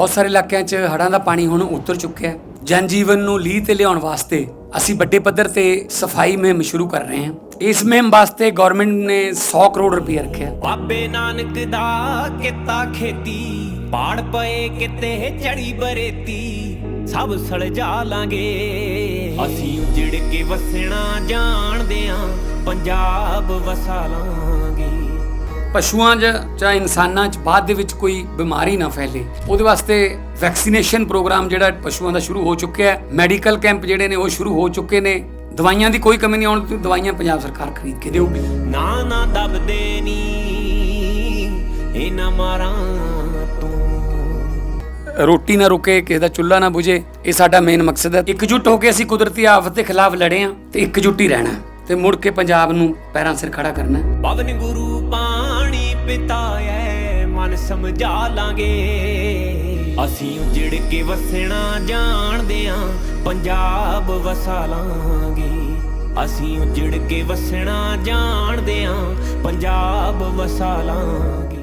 ਬਹੁਤ ਸਾਰੇ ਇਲਾਕਿਆਂ 'ਚ ਹੜ੍ਹਾਂ ਦਾ ਪਾਣੀ ਹੁਣ ਉਤਰ ਚੁੱਕਿਆ ਹੈ। ਜਨ ਜੀਵਨ ਨੂੰ ਲੀਹ ਤੇ ਲਿਆਉਣ ਵਾਸਤੇ ਅਸੀਂ ਵੱਡੇ ਪੱਧਰ ਤੇ ਸਫ਼ਾਈ ਮੁਹਿੰਮ ਸ਼ੁਰੂ ਕਰ ਰਹੇ ਹਾਂ। ਇਸ ਮੁਹਿੰਮ ਵਾਸਤੇ ਗਵਰਨਮੈਂਟ ਨੇ 100 ਕਰੋੜ ਰੁਪਏ ਰੱਖਿਆ ਬਾਬੇ ਨਾਨਕ ਦਾ ਕੀਤਾ ਖੇਤੀ, ਪਾੜ ਪਏ ਕਿਤੇ ਚੜੀ ਬਰੇਤੀ, ਸਭ ਸਲਜਾ ਲਾਂਗੇ। ਅਸੀਂ ਉਜੜ ਕੇ ਵਸਣਾ ਜਾਣਦੇ ਆਂ ਪੰਜਾਬ ਵਸਾ ਪਸ਼ੂਆਂ 'ਚ ਜਾਂ ਇਨਸਾਨਾਂ 'ਚ ਬਾਅਦ ਦੇ ਵਿੱਚ ਕੋਈ ਬਿਮਾਰੀ ਨਾ ਫੈਲੇ। ਉਹਦੇ ਵਾਸਤੇ ਵੈਕਸੀਨੇਸ਼ਨ ਪ੍ਰੋਗਰਾਮ ਜਿਹੜਾ ਪਸ਼ੂਆਂ ਦਾ ਸ਼ੁਰੂ ਹੋ ਚੁੱਕਿਆ ਹੈ। ਮੈਡੀਕਲ ਕੈਂਪ ਜਿਹੜੇ ਨੇ ਉਹ ਸ਼ੁਰੂ ਹੋ ਚੁੱਕੇ ਨੇ। ਦਵਾਈਆਂ ਦੀ ਕੋਈ ਕਮੀ ਨਹੀਂ ਆਉਣ ਦਵਾਈਆਂ ਪੰਜਾਬ ਸਰਕਾਰ ਖਰੀਦ ਕੇ ਦੇਊਗੀ। ਨਾ ਨਾ ਦਬਦੇ ਨੀ ਇਹਨਾਂ ਮਾਰਾਂ ਤੋਂ। ਰੋਟੀ ਨਾ ਰੁਕੇ ਕਿਸੇ ਦਾ ਚੁੱਲ੍ਹਾ ਨਾ ਬੁਝੇ ਇਹ ਸਾਡਾ ਮੇਨ ਮਕਸਦ ਹੈ। ਇਕਜੁੱਟ ਹੋ ਕੇ ਅਸੀਂ ਕੁਦਰਤੀ ਆਫਤ ਦੇ ਖਿਲਾਫ ਲੜੇ ਹਾਂ ਤੇ ਇਕਜੁੱਟ ਹੀ ਰਹਿਣਾ ਤੇ ਮੁੜ ਕੇ ਪੰਜਾਬ ਨੂੰ ਪੈਰਾਂ ਸਿਰ ਖੜਾ ਕਰਨਾ ਹੈ। ਪਵਨ ਗੁਰੂ ਪਾਣੀ ਪਿਤਾਏ ਮਨ ਸਮਝਾ ਲਾਂਗੇ। ਅਸੀਂ ਉਜੜ ਕੇ ਵਸਣਾ ਜਾਣਦੇ ਆਂ ਪੰਜਾਬ ਵਸਾ ਲਾਂਗੇ। ਅਸੀਂ ਉਜੜ ਕੇ ਵਸਣਾ ਜਾਣਦੇ ਆਂ ਪੰਜਾਬ ਵਸਾ ਲਾਂਗੇ।